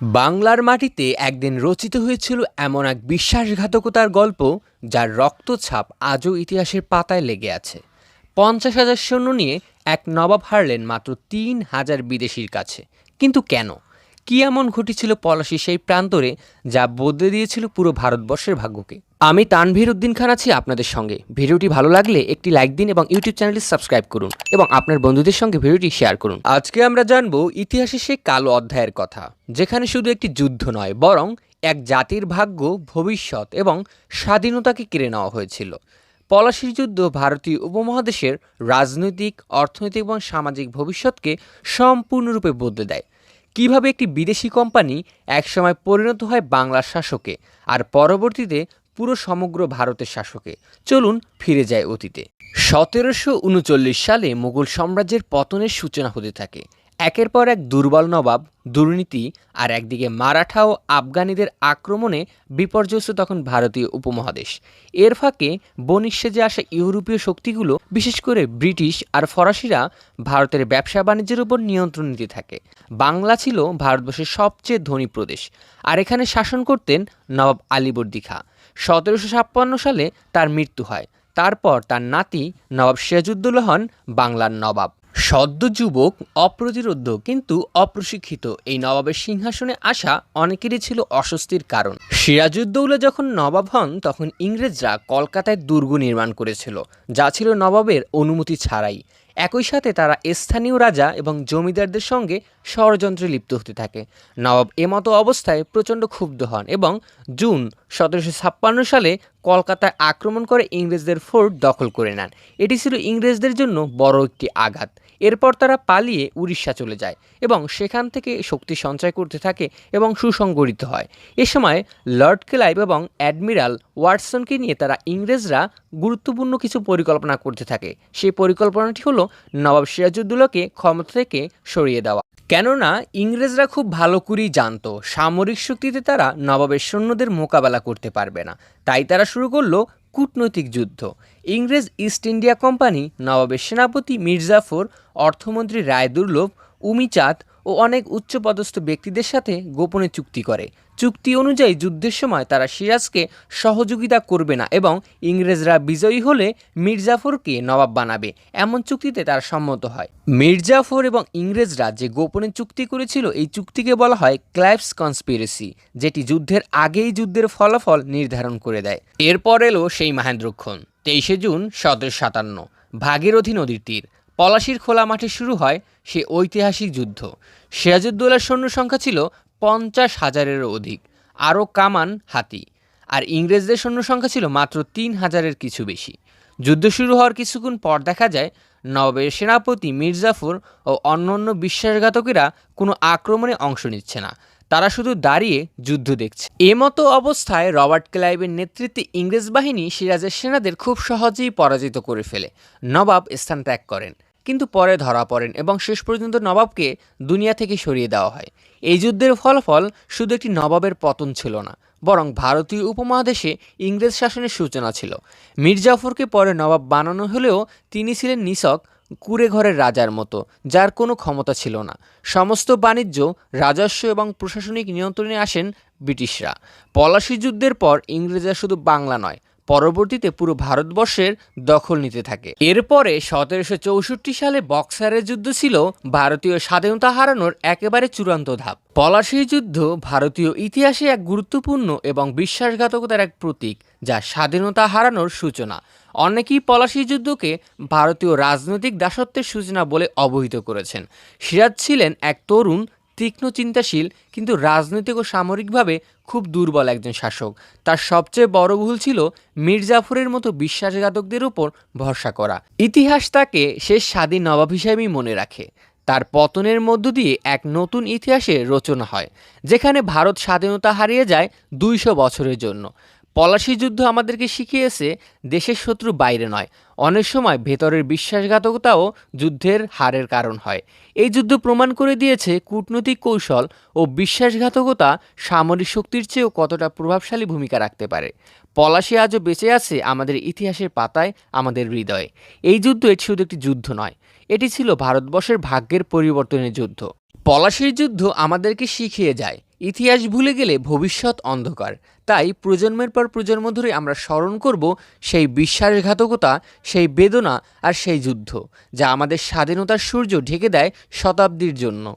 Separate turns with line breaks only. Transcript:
বাংলার মাটিতে একদিন রচিত হয়েছিল এমন এক বিশ্বাসঘাতকতার গল্প, যার রক্তছাপ আজও ইতিহাসের পাতায় লেগে আছে। পঞ্চাশ হাজার সৈন্য নিয়ে এক নবাব হারলেন মাত্র তিন হাজার বিদেশির কাছে। কিন্তু কেন? কি এমন ঘটেছিল পলাশী সেই প্রান্তরে যা বদলে দিয়েছিল পুরো ভারতবর্ষের ভাগ্যকে? আমি তানভীর উদ্দিন খান আছি আপনাদের সঙ্গে। ভিডিওটি ভালো লাগলে একটি লাইক দিন এবং ইউটিউব চ্যানেলটি সাবস্ক্রাইব করুন এবং আপনার বন্ধুদের সঙ্গে ভিডিওটি শেয়ার করুন। আজকে আমরা জানব ইতিহাসে সেই কালো অধ্যায়ের কথা, যেখানে শুধু একটি যুদ্ধ নয়, বরং এক জাতির ভাগ্য, ভবিষ্যৎ এবং স্বাধীনতাকে কেড়ে নেওয়া হয়েছিল। পলাশির যুদ্ধ ভারতীয় উপমহাদেশের রাজনৈতিক, অর্থনৈতিক এবং সামাজিক ভবিষ্যৎকে সম্পূর্ণরূপে বদলে দেয়। কীভাবে একটি বিদেশি কোম্পানি একসময় পরিণত হয় বাংলার শাসকে আর পরবর্তীতে পুরো সমগ্র ভারতের শাসকে? চলুন ফিরে যায় অতীতে। সতেরোশো উনচল্লিশ সালে মুঘল সাম্রাজ্যের পতনের সূচনা হতে থাকে। একের পর এক দুর্বল নবাব, দুর্নীতি আর একদিকে মারাঠা ও আফগানিদের আক্রমণে বিপর্যস্ত তখন ভারতীয় উপমহাদেশ। এর ফাঁকে বনিশ্যে আসা ইউরোপীয় শক্তিগুলো, বিশেষ করে ব্রিটিশ আর ফরাসিরা, ভারতের ব্যবসা বাণিজ্যের উপর নিয়ন্ত্রণ নিতে থাকে। বাংলা ছিল ভারতবর্ষের সবচেয়ে ধনী প্রদেশ আর এখানে শাসন করতেন নবাব আলীবর্দী খাঁ সতেরোশো ছাপ্পান্ন সালে তার মৃত্যু হয়। তারপর তার নাতি নবাব সিরাজউদ্দৌলা হন বাংলার নবাব। সদ্য যুবক, অপ্রতিরোধ, কিন্তু অপ্রশিক্ষিত। এই নবাবের সিংহাসনে আসা অনেকেরই ছিল অস্বস্তির কারণ। সিরাজউদ্দৌলা যখন নবাব হন, তখন ইংরেজরা কলকাতায় দুর্গ নির্মাণ করেছিল, যা ছিল নবাবের অনুমতি ছাড়াই। একই সাথে তারা স্থানীয় রাজা এবং জমিদারদের সঙ্গে ষড়যন্ত্রে লিপ্ত হতে থাকে। নবাব এমতো অবস্থায় প্রচণ্ড ক্ষুব্ধ হন এবং জুন সতেরোশো ছাপ্পান্ন সালে কলকাতায় আক্রমণ করে ইংরেজদের ফোর্ট দখল করে নেন। এটি ছিল ইংরেজদের জন্য বড় একটি আঘাত। এরপর তারা পালিয়ে উড়িষ্যা চলে যায় এবং সেখান থেকে শক্তি সঞ্চয় করতে থাকে এবং সুসংগঠিত হয়। এ সময় লর্ড ক্লাইভ এবং অ্যাডমিরাল ওয়াটসনকে নিয়ে তারা ইংরেজরা গুরুত্বপূর্ণ কিছু পরিকল্পনা করতে থাকে। সেই পরিকল্পনাটি হলো নবাব সিরাজউদ্দৌলাকে ক্ষমতা থেকে সরিয়ে দেওয়া। কেননা, ইংরেজরা খুব ভালো করেই জানতো, সামরিক শক্তিতে তারা নবাবের সৈন্যদের মোকাবেলা করতে পারবে না। তাই তারা শুরু করল কূটনৈতিক যুদ্ধ। ইংরেজ ইস্ট ইন্ডিয়া কোম্পানি নবাবের সেনাপতি মির্জাফর, অর্থমন্ত্রী রায়দুর্লভ, উমিচাঁদ ও অনেক উচ্চপদস্থ ব্যক্তিদের সাথে গোপনে চুক্তি করে। চুক্তি অনুযায়ী যুদ্ধের সময় তারা সিরাজকে সহযোগিতা করবে না এবং ইংরেজরা বিজয়ী হলে মির্জাফরকে নবাব বানাবে। এমন চুক্তিতে তারা সম্মত হয়। মির্জাফর এবং ইংরেজরা যে গোপনে চুক্তি করেছিল, এই চুক্তিকে বলা হয় ক্লাইভস কনস্পিরেসি, যেটি যুদ্ধের আগেই যুদ্ধের ফলাফল নির্ধারণ করে দেয়। এরপর এলো সেই মাহেন্দ্রক্ষণ তেইশে জুন সতেরো সাতান্ন, ভাগীরথী নদীর তীর। পলাশির খোলা মাঠে শুরু হয় সে ঐতিহাসিক যুদ্ধ। সিরাজউদ্দৌলার সৈন্য সংখ্যা ছিল পঞ্চাশ হাজারেরও অধিক, আরও কামান, হাতি। আর ইংরেজদের সৈন্য সংখ্যা ছিল মাত্র তিন হাজারের কিছু বেশি। যুদ্ধ শুরু হওয়ার কিছুক্ষণ পর দেখা যায়, নবাবের সেনাপতি মির্জাফর ও অন্যান্য বিশ্বাসঘাতকেরা কোনো আক্রমণে অংশ নিচ্ছে না। তারা শুধু দাঁড়িয়ে যুদ্ধ দেখছে। এমতো অবস্থায় রবার্ট ক্লাইভের নেতৃত্বে ইংরেজ বাহিনী সিরাজের সেনাদের খুব সহজেই পরাজিত করে ফেলে। নবাব স্থান ত্যাগ করেন। কিন্তু পরে ধরা পড়েন এবং শেষ পর্যন্ত নবাবকে দুনিয়া থেকে সরিয়ে দেওয়া হয়। এই যুদ্ধের ফলাফল শুধু একটি নবাবের পতন ছিল না, বরং ভারতীয় উপমহাদেশে ইংরেজ শাসনের সূচনা ছিল। মীর জাফরকে পরে নবাব বানানো হলেও তিনি ছিলেন নিছক, কুড়ে ঘরের রাজার মতো, যার কোনো ক্ষমতা ছিল না। সমস্ত বাণিজ্য, রাজস্ব এবং প্রশাসনিক নিয়ন্ত্রণে আসেন ব্রিটিশরা। পলাশি যুদ্ধের পর ইংরেজরা শুধু বাংলা নয় পরবর্তীতে পুরো ভারতবর্ষের দখল নিতে থাকে। এরপরে সতেরোশো চৌষট্টি সালে বক্সারের যুদ্ধ ছিল, ভারতীয় স্বাধীনতা হারানোর একেবারে চূড়ান্ত ধাপ। পলাশী যুদ্ধ ভারতীয় ইতিহাসে এক গুরুত্বপূর্ণ এবং বিশ্বাসঘাতকতার এক প্রতীক, যা স্বাধীনতা হারানোর সূচনা। অনেকেই পলাশী যুদ্ধকে ভারতীয় রাজনৈতিক দাসত্বের সূচনা বলে অবহিত করেছেন। সিরাজ ছিলেন এক তরুণ তীক্ষ্ণ চিন্তাশীল, কিন্তু রাজনৈতিক ও সামরিকভাবে খুব দুর্বল একজন শাসক। তার সবচেয়ে বড় ভুল ছিল মীর জাফরের মতো বিশ্বাসঘাতকদের উপর ভরসা করা। ইতিহাস তাকে শেষ স্বাধীন নবাব হিসেবেই মনে রাখে। তার পতনের মধ্য দিয়ে এক নতুন ইতিহাসের রচনা হয়, যেখানে ভারত স্বাধীনতা হারিয়ে যায় দুইশো বছরের জন্য। পলাশি যুদ্ধ আমাদেরকে শিখিয়েছে, দেশের শত্রু বাইরে নয় অনেক সময় ভেতরের বিশ্বাসঘাতকতাও যুদ্ধের হারের কারণ হয়। এই যুদ্ধ প্রমাণ করে দিয়েছে কূটনৈতিক কৌশল ও বিশ্বাসঘাতকতা সামরিক শক্তির চেয়েও কতটা প্রভাবশালী ভূমিকা রাখতে পারে। পলাশি আজও বেঁচে আছে আমাদের ইতিহাসের পাতায় আমাদের হৃদয়ে। এই যুদ্ধ এটি শুধু একটি যুদ্ধ নয়, এটি ছিল ভারতবর্ষের ভাগ্যের পরিবর্তনের যুদ্ধ। পলাশির যুদ্ধ আমাদেরকে শিখিয়ে যায় ইতিহাস ভুলে গেলে ভবিষ্যৎ অন্ধকার। তাই প্রজন্মের পর প্রজন্ম ধরে আমরা স্মরণ করব সেই বিশ্বাসঘাতকতা, সেই বেদনা আর সেই যুদ্ধ, যা আমাদের স্বাধীনতার সূর্য ঢেকে দেয় শতাব্দীর জন্য।